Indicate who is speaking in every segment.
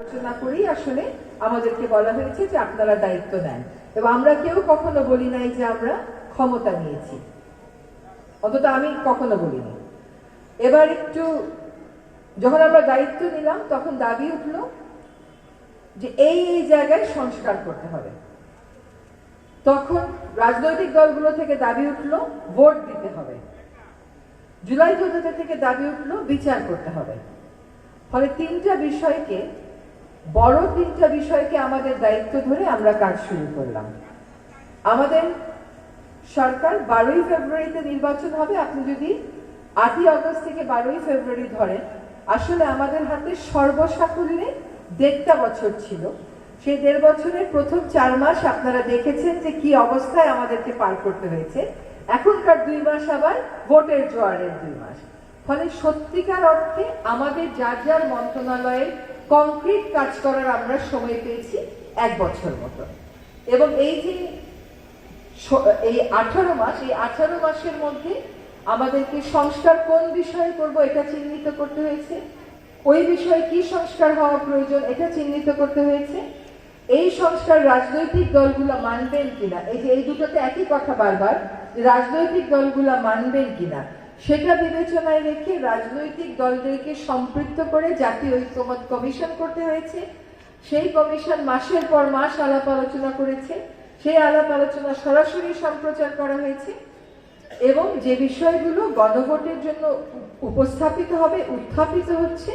Speaker 1: আলোচনা করেই আসলে আমাদেরকে বলা হয়েছে যে আপনারা দায়িত্ব নেন। এবং আমরা কেউ কখনো বলি নাই যে আমরা ক্ষমতা নিয়েছি। অন্তত আমি কখনো বলিনি। এবার একটু যখন আমরা দায়িত্ব নিলাম, তখন দাবি উঠল যে এই এই জায়গায় সংস্কার করতে হবে। তখন রাজনৈতিক দলগুলো থেকে দাবি উঠল, ভোট দিতে হবে। জুলাই যোজনা থেকে দাবি উঠল, বিচার করতে হবে। ফলে তিনটা বিষয়কে বড় তিনটা বিষয়কে আমাদের দায়িত্ব ধরে আমরা কাজ শুরু করলাম। আমাদের সরকার বারোই ফেব্রুয়ারিতে নির্বাচন হবে, আপনি যদি আটই আগস্ট থেকে বারোই ফেব্রুয়ারি ধরেন, আসলে আমাদের হাতে সর্বসাকুল্যে দেড়টা বছর ছিল। সেই দেড় বছরের প্রথম চার মাস আপনারা দেখেছেন যে কি অবস্থায় আমাদেরকে পার করতে হয়েছে। এখনকার দুই মাস আবার ভোটের জোয়ারের দুই মাস। ফলে সত্যিকার অর্থে আমাদের যার যার মন্ত্রণালয়ে কংক্রিট কাজ করার আমরা সময় পেয়েছি এক বছর মতো। এবং এই যে এই আঠারো মাস, এই আঠারো মাসের মধ্যে আমাদেরকে সংস্কার কোন বিষয়ে করব এটা চিহ্নিত করতে হয়েছে। ওই বিষয়ে কি সংস্কার হওয়া প্রয়োজন এটা চিহ্নিত করতে হয়েছে। এই সংস্কার রাজনৈতিক দলগুলো মানবেন কিনা? এই যে এই দুটোতে একই কথা বারবার রাজনৈতিক দলগুলো মানবেন কিনা? সেটা বিবেচনায় রেখে রাজনৈতিক দলদেরকে সম্পৃক্ত করে জাতীয় ঐক্যমত কমিশন করতে হয়েছে। সেই কমিশন মাসের পর মাস আলাপ আলোচনা করেছে। সেই আলাপ আলোচনা সরাসরি সম্প্রচার করা হয়েছে এবং যে বিষয়গুলো গণভোটের জন্য উপস্থাপিত হবে উত্থাপিত হচ্ছে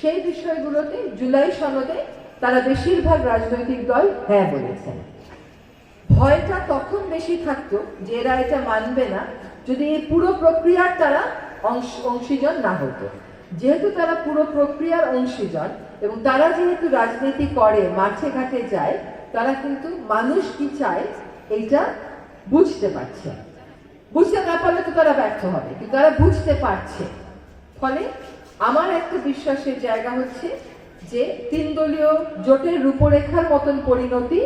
Speaker 1: সেই বিষয়গুলোতে জুলাই সনদে তারা বেশিরভাগ রাজনৈতিক দল হ্যাঁ বলেছেন। ভয়টা তখন বেশি থাকতো যে এরা এটা মানবে না। যদি এই পুরো প্রক্রিয়ার তারা অংশ অংশীজন না হতো। যেহেতু তারা পুরো প্রক্রিয়ার অংশীজন এবং তারা যেহেতু রাজনীতি করে, মাঠে ঘাটে যায়, তারা কিন্তু মানুষ কি চায়, এইটা বুঝতে পারছে। বুঝতে না পারলে তো তারা ব্যর্থ হবে, কিন্তু তারা বুঝতে পারছে। ফলে আমার একটা বিশ্বাসের জায়গা হচ্ছে যে তিন দলীয় জোটের রূপরেখার মতন পরিণতি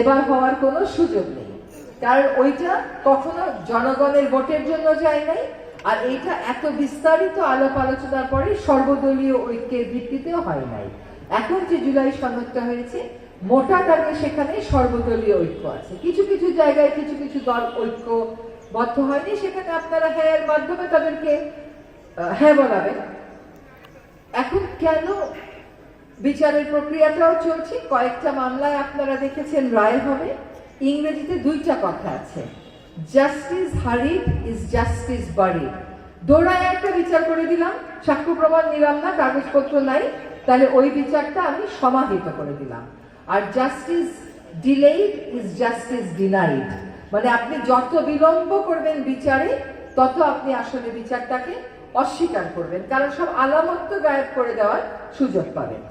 Speaker 1: এবার হওয়ার কোনো সুযোগ নেই। কারণ ওইটা কখনো জনগণের ভোটের জন্য যায় নাই, আর এইটা এত বিস্তারিত আলাপ আলোচনার পরে সর্বদলীয় ঐক্যের ভিত্তিতেও হয় নাই। এখন যে জুলাই সনদটা হয়েছে, মোটা দাগে সেখানে সর্বদলীয় ঐক্য আছে। কিছু কিছু জায়গায় কিছু কিছু দল ঐক্যবদ্ধ হয়নি, সেখানে আপনারা হ্যাঁ এর মাধ্যমে তাদেরকে হ্যাঁ বলাবেন। এখন কেন বিচারের প্রক্রিয়াটাও চলছে? কয়েকটা মামলায় আপনারা দেখেছেন রায় হবে। ইংরেজিতে দুইটা কথা আছে। Justice hurried is justice buried দৌড়ায় একটা বিচার করে দিলাম, সাক্ষ্য প্রমাণ নিলাম না, কাগজপত্র নাই, তাহলে ওই বিচারটা আমি সমাহিত করে দিলাম। আর justice delayed is justice denied মানে আপনি যত বিলম্ব করবেন বিচারে, তত আপনি আসলে বিচারটাকে অস্বীকার করবেন, কারণ সব আলামত গায়েব করে দেওয়ার সুযোগ পাবেন।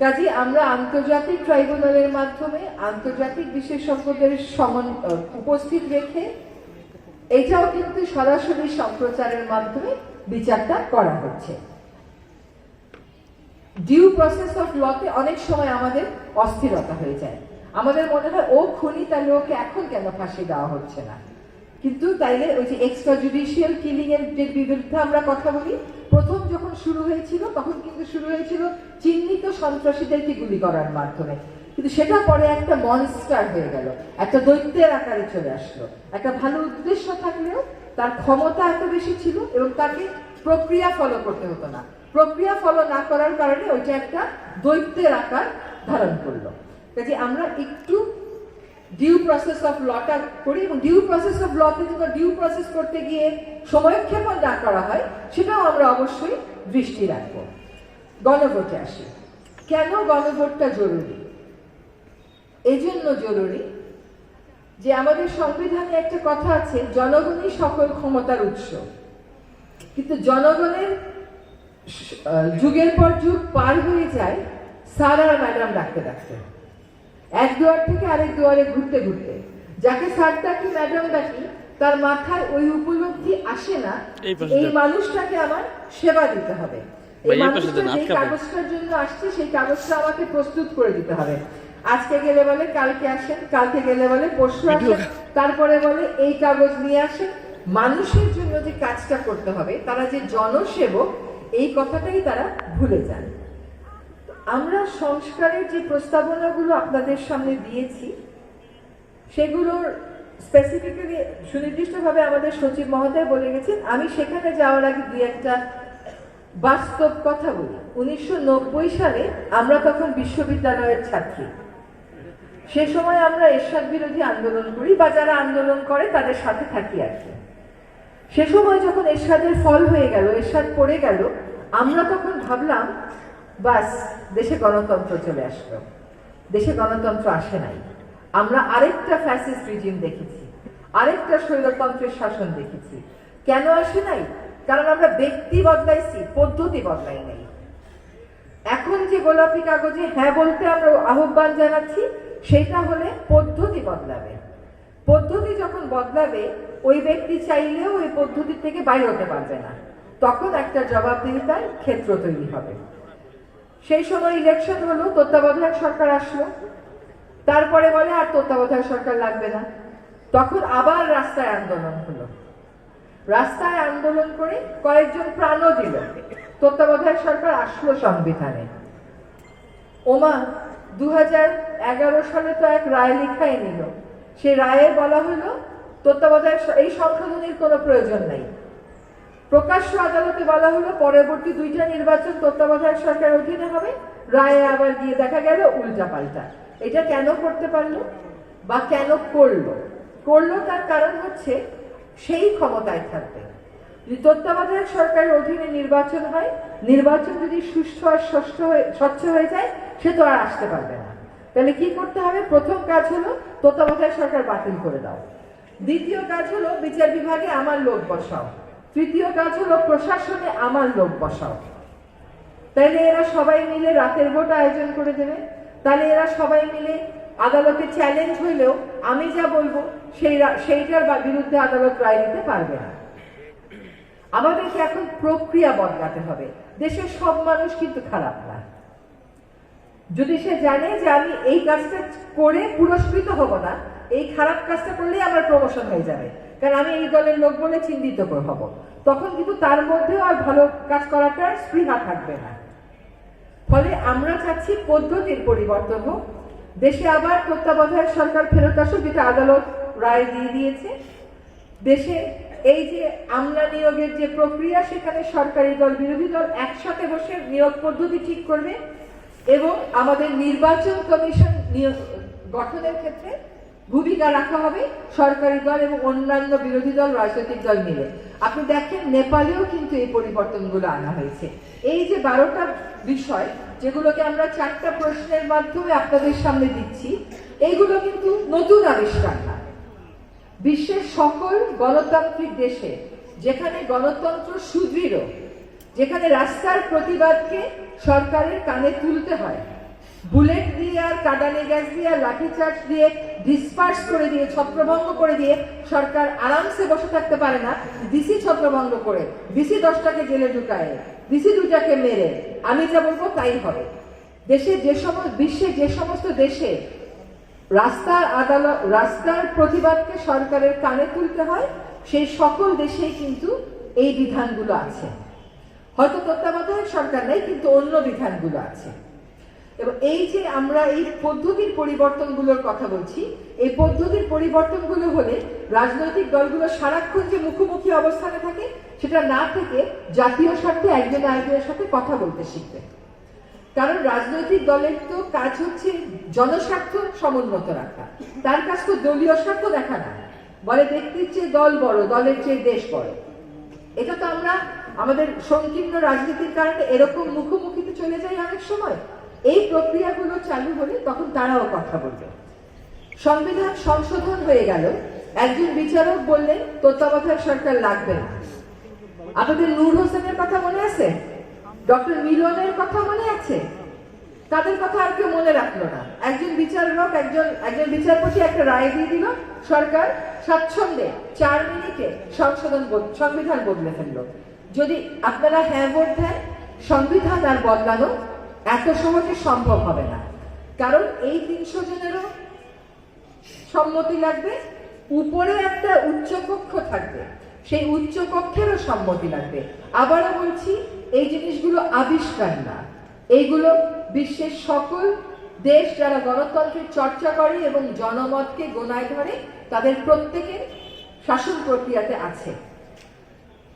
Speaker 1: কাজে আমরা আন্তর্জাতিক ট্রাইব্যুনালের মাধ্যমে আন্তর্জাতিক বিশেষজ্ঞদের সমন উপস্থিত রেখে এটাও কিন্তু সরাসরি সম্প্রচারের মাধ্যমে বিচারটা করা হচ্ছে। ডিউ প্রসেস অফ লতে অনেক সময় আমাদের অস্থিরতা হয়ে যায়। আমাদের মনে হয়, ও খুনি, তাহলে ওকে এখন কেন ফাঁসি দেওয়া হচ্ছে না? কিন্তু তাইলে ওই যে এক্সট্রা জুডিশিয়াল কিলিং এর যে বিরুদ্ধে আমরা কথা বলি, প্রথম শুরু হয়েছিল, তখন কিন্তু শুরু হয়েছিল চিহ্নিত সন্ত্রাসীদেরকে গুলি করার মাধ্যমে। কিন্তু সেটা পরে একটা মনস্টার হয়ে গেল, একটা দৈত্যের আকারে চলে আসলো। একটা ভালো উদ্দেশ্য থাকলেও তার ক্ষমতা এত বেশি ছিল এবং তাকে প্রক্রিয়া ফলো করতে হতো না। প্রক্রিয়া ফলো না করার কারণে ওইটা একটা দৈত্যের আকার ধারণ করল। কাজে আমরা একটু ডিউ প্রসেস অফ লটা করি এবং ডিউ প্রসেস অফ লতে যদি ডিউ প্রসেস করতে গিয়ে সময়ক্ষেপণ না করা হয়, সেটাও আমরা অবশ্যই দৃষ্টি রাখব। গণভোটে আসি। কেন গণভোটটা জরুরি? এজন্য জরুরি যে আমাদের সংবিধানে একটা কথা আছে, জনগণই সকল ক্ষমতার উৎস। কিন্তু জনগণের যুগের পর যুগ পার হয়ে যায় সারা ম্যাডাম ডাকতে ডাকতে। এক দুয়ার থেকে আরেক দুয়ারে ঘুরতে ঘুরতে। যাকে স্যার ডাকি ম্যাডাম ডাকি তার মাথায় ওই উপলব্ধি আসে না।
Speaker 2: এই।
Speaker 1: মানুষটাকে আমার সেবা দিতে হবে। এই মানুষটা যে কাগজটার জন্য আসছে সেই কাগজটা আমাকে প্রস্তুত করে দিতে হবে। আজকে গেলে বলে কালকে আসেন কালকে গেলে বলে পরশু আসেন তারপরে বলে এই কাগজ নিয়ে আসেন। মানুষের জন্য যে কাজটা করতে হবে তারা যে জনসেবক এই কথাটাই তারা ভুলে যান। আমরা সংস্কারের যে প্রস্তাবনাগুলো আপনাদের সামনে দিয়েছি, সেগুলোর স্পেসিফিক্যালি সুনির্দিষ্টভাবে আমাদের সচিব মহোদয় বলে গেছেন, আমি সেখানে যাওয়ার আগে দুই একটা বাস্তব কথা বলি। উনিশশো নব্বই সালে আমরা তখন বিশ্ববিদ্যালয়ের ছাত্রী। সে সময় আমরা এরশাদ বিরোধী আন্দোলন করি বা যারা আন্দোলন করে তাদের সাথে থাকি আর কি। সে সময় যখন এরশাদের ফল হয়ে গেল, এরশাদ পড়ে গেল, আমরা তখন ভাবলাম বাস, দেশে গণতন্ত্র চলে আসলো। দেশে গণতন্ত্র আসে নাই। আমরা আরেকটা ফ্যাসিস্ট রিজিম দেখেছি, আরেকটা স্বৈরতন্ত্রের শাসন দেখেছি। কেন আসে নাই? কারণ আমরা ব্যক্তি বদলাইছি, পদ্ধতি বদলাই নাই। এখন যে গোলাপি কাগজে হ্যাঁ বলতে আমরা আহ্বান জানাচ্ছি, সেটা হলে পদ্ধতি বদলাবে। পদ্ধতি যখন বদলাবে, ওই ব্যক্তি চাইলেও ওই পদ্ধতি থেকে বাইরে হতে পারবে না। তখন একটা জবাবদিহিতার ক্ষেত্র তৈরি হবে। সেই সময় ইলেকশন হলো, তত্ত্বাবধায়ক সরকার আসলো। তারপরে বলে, আর তত্ত্বাবধায়ক সরকার লাগবে না। তখন আবার রাস্তায় আন্দোলন হলো। রাস্তায় আন্দোলন করে কয়েকজন প্রাণও দিল। তত্ত্বাবধায়ক সরকার আসলো সংবিধানে। ওমা দু সালে তো এক রায় লিখাই নিল। সে রায়ে বলা হলো, তত্ত্বাবধায়ক এই সংশোধনীর কোনো প্রয়োজন নাই। প্রকাশ্য আদালতে বলা হলো, পরবর্তী দুইটা নির্বাচন তত্ত্বাবধায়ক সরকার অধীনে হবে। রায়ে আবার গিয়ে দেখা গেল উল্টা পাল্টা এটা কেন করতে পারল বা কেন করল? করল তার কারণ হচ্ছে সেই ক্ষমতায় থাকবে। যদি তত্ত্বাবধায়ক সরকারের অধীনে নির্বাচন হয়, নির্বাচন যদি সুষ্ঠু আর স্বচ্ছ হয়ে স্বচ্ছ হয়ে যায়, সে তো আর আসতে পারবে না। তাহলে কি করতে হবে? প্রথম কাজ হলো তত্ত্বাবধায়ক সরকার বাতিল করে দাও। দ্বিতীয় কাজ হলো বিচার বিভাগে আমার লোক বসাও। তৃতীয় কাজ হলো প্রশাসনে আমার লোক বসাও। তাইলে এরা সবাই মিলে রাতের ভোট আয়োজন করে দেবে। তাহলে এরা সবাই মিলে আদালতে চ্যালেঞ্জ হইলেও আমি যা বলব সেই সেইটার বিরুদ্ধে আদালত রায় দিতে পারবে না। আমাদেরকে এখন প্রক্রিয়া বদলাতে হবে। দেশের সব মানুষ কিন্তু খারাপ না। যদি সে জানে যে আমি এই কাজটা করে পুরস্কৃত হব না, এই খারাপ কাজটা করলেই আমার প্রমোশন হয়ে যাবে। কারণ আমি এই দলের লোক বলে চিহ্নিত হব। তখন কিন্তু তার মধ্যেও আর ভালো কাজ করাটার স্পৃহা থাকবে না। ফলে আমরা চাচ্ছি পদ্ধতির পরিবর্তন হোক। দেশে আবার তত্ত্বাবধায়ক সরকার ফেরত আসুক, যেটা আদালত রায় দিয়ে দিয়েছে। দেশে এই যে আমলা নিয়োগের যে প্রক্রিয়া, সেখানে সরকারি দল, বিরোধী দল একসাথে বসে নিয়োগ পদ্ধতি ঠিক করবে এবং আমাদের নির্বাচন কমিশন নিয়োগ গঠনের ক্ষেত্রে ভূমিকা রাখা হবে সরকারি দল এবং অন্যান্য বিরোধী দল, রাজনৈতিক দল মিলে। আপনি দেখেন নেপালেও কিন্তু এই পরিবর্তনগুলো আনা হয়েছে। এই যে বারোটা বিষয়, যেগুলোকে আমরা চারটা প্রশ্নের মাধ্যমে আপনাদের সামনে দিচ্ছি, এইগুলো কিন্তু নতুন আবিষ্কার না। বিশ্বের সকল গণতান্ত্রিক দেশে, যেখানে গণতন্ত্র সুদৃঢ়, যেখানে রাস্তার প্রতিবাদকে সরকারের কানে তুলতে হয় বুলেট দিয়ে আর কাদানে গ্যাস দিয়ে আর লাঠিচার্জ দিয়ে ডিসপার্স করে দিয়ে, ছত্রভঙ্গ করে দিয়ে সরকার আরামসে বসে থাকতে পারে না। ডিসি ছত্রভঙ্গ করে ডিসি দশটাকে জেলে ঢুকায় ডিসি দুটাকে মেরে। আমি যা বলব তাই হবে। দেশে যে সমস্ত, বিশ্বে যে সমস্ত দেশে রাস্তার আদালত, রাস্তার প্রতিবাদকে সরকারের কানে তুলতে হয়, সেই সকল দেশেই কিন্তু এই বিধানগুলো আছে। হয়তো তত্ত্বাবধায়ক সরকার নেই, কিন্তু অন্য বিধানগুলো আছে। এবং এই যে আমরা এই পদ্ধতির পরিবর্তনগুলোর কথা বলছি, এই পদ্ধতির পরিবর্তনগুলো হলে রাজনৈতিক দলগুলো সারাক্ষণ যে মুখোমুখি অবস্থানে থাকে, সেটা না থেকে জাতীয় স্বার্থে একজন আরেকজনের সাথে কথা বলতে শিখবে। কারণ রাজনৈতিক দলের তো কাজ হচ্ছে জনস্বার্থ সমুন্নত রাখা। তার কাজ তো দলীয় স্বার্থ দেখা না। বলে ব্যক্তির চেয়ে দল বড়, দলের চেয়ে দেশ বড়। এটা তো আমরা, আমাদের সংকীর্ণ রাজনীতির কারণে এরকম মুখোমুখিতে চলে যাই অনেক সময়। এই প্রক্রিয়াগুলো চালু হলে তখন তারাও কথা বলবে। সংবিধান সংশোধন হয়ে গেল। একজন বিচারক বললেন, তত্ত্বাবধায়ক সরকার লাগবে না। আপনাদের নূর হোসেনের কথা মনে আছে? ডক্টর মিলনের কথা মনে আছে? তাদের কথা আর কেউ মনে রাখল না। একজন বিচারক, একজন একজন বিচারপতি একটা রায় দিয়ে দিল, সরকার স্বাচ্ছন্দ্যে চার মিনিটে সংশোধন সংবিধান বদলে ফেলল। যদি আপনারা হ্যাঁ ভোট দেন, সংবিধান আর বদলানো এত সহজে সম্ভব হবে না। কারণ এই তিনশো জনেরও সম্মতি লাগবে, উপরে একটা উচ্চকক্ষ থাকবে, সেই উচ্চকক্ষেরও সম্মতি লাগবে। আবারও বলছি, এই জিনিসগুলো আবিষ্কার না। এইগুলো বিশ্বের সকল দেশ যারা গণতন্ত্রের চর্চা করে এবং জনমতকে গোনায় ধরে, তাদের প্রত্যেকের শাসন প্রক্রিয়াতে আছে।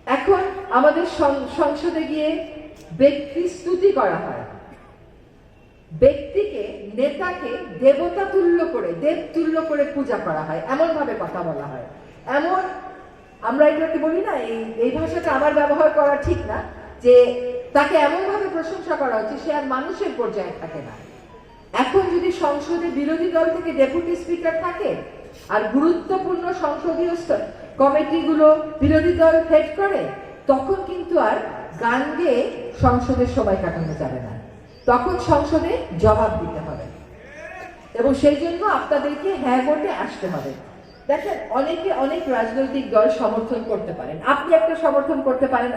Speaker 1: এখন আমাদের সংসদে গিয়ে ব্যক্তি স্তুতি করা হয়। ব্যক্তিকে, নেতাকে দেবতা তুল্য করে, দেব তুল্য করে পূজা করা হয়। এমন ভাবে কথা বলা হয়। এমন, আমরা এটাকে বলি না, এই এই ভাষাটা আমার ব্যবহার করা ঠিক না, যে তাকে এমন ভাবে প্রশংসা করা হচ্ছে সে আর মানুষের পর্যায়ে থাকে না। এখন যদি সংসদে বিরোধী দল থেকে ডেপুটি স্পিকার থাকে, আর গুরুত্বপূর্ণ সংসদীয় কমিটিগুলো বিরোধী দল হেড করে, তখন কিন্তু আর গান গেয়ে সংসদের সময় কাটানো যাবে না। তখন সংসদে জবাব দিতে হবে। এবং সেই জন্য আপনাদেরকে হ্যাঁ ভোটে আসতে হবে। দেখেন, অনেকে অনেক রাজনৈতিক দল সমর্থন করতে পারেন। আপনি একটা সমর্থন করতে পারেন